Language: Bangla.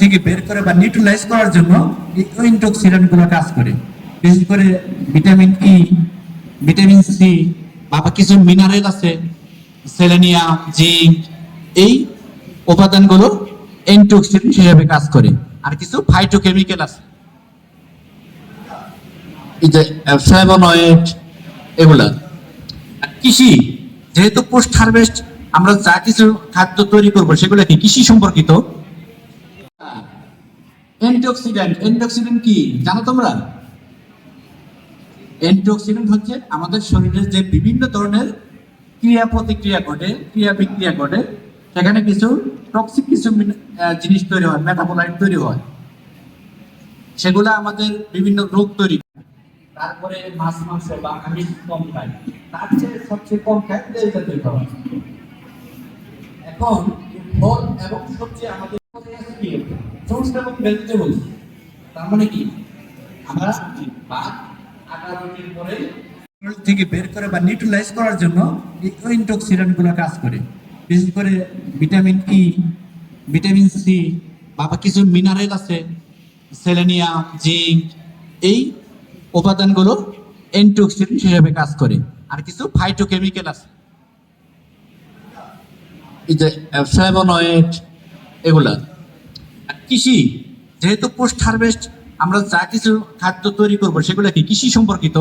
থেকে বের করে বা নিউট্রালাইজ করার জন্য এই ইনটক্সিডেন্টগুলো কাজ করে। বিশেষ করে ভিটামিন ই ভিটামিন সি বা কিছু মিনারেল আছে সেলেনিয়াম জিঙ্ক এই উপাদানগুলো অ্যান্টিঅক্সিডেন্ট হিসেবে কাজ করে। আর কিছু ফাইটোকেমিক্যাল আছে। এই যে ফ্লেভোনয়েড এগুলা। কৃষি, যেহেতু পোস্ট হারভেস্ট আমরা যা কিছু খাদ্য তৈরি করব সেগুলো কি কৃষি সম্পর্কিত অ্যান্টিঅক্সিডেন্ট অ্যান্টিঅক্সিডেন্ট কি? জানো তোমরা? অ্যান্টিঅক্সিডেন্ট হচ্ছে আমাদের শরীরের যে বিভিন্ন ধরনের ক্রিয়া প্রতিক্রিয়া ঘটে ক্রিয়া বিক্রিয়া ঘটে, সেখানে কিছু টক্সিক কিছু জিনিস তৈরি হয় মেটাবোলাইট তৈরি হয়। সেগুলো আমাদের বিভিন্ন রোগ তৈরি। তারপরে মাছ, মাংস বা আমিষ কম খায় তার চেয়ে সবচেয়ে কম খায় তেল জাতীয় এখন ফল এবং সবজি আমাদের ফ্রুটস এবং ভেজিটেবলস তার মানে কি? থেকে বের করে বা নিউট্রালাইজ করার জন্য এই ইনটক্সিডেন্টগুলো কাজ করে। বিশেষ করে ভিটামিন ই ভিটামিন সি বা কিছু মিনারেল আছে সেলেনিয়াম জিঙ্ক এই উপাদানগুলো অ্যান্টিঅক্সিডেন্ট হিসেবে কাজ করে। আর কিছু ফাইটোকেমিক্যাল আছে। এই যে ফ্লেভোনয়েড এগুলা। কৃষি যেহেতু পোস্ট হারভেস্ট আমরা যা কিছু খাদ্য তৈরি করব সেগুলো কি কৃষি সম্পর্কিত?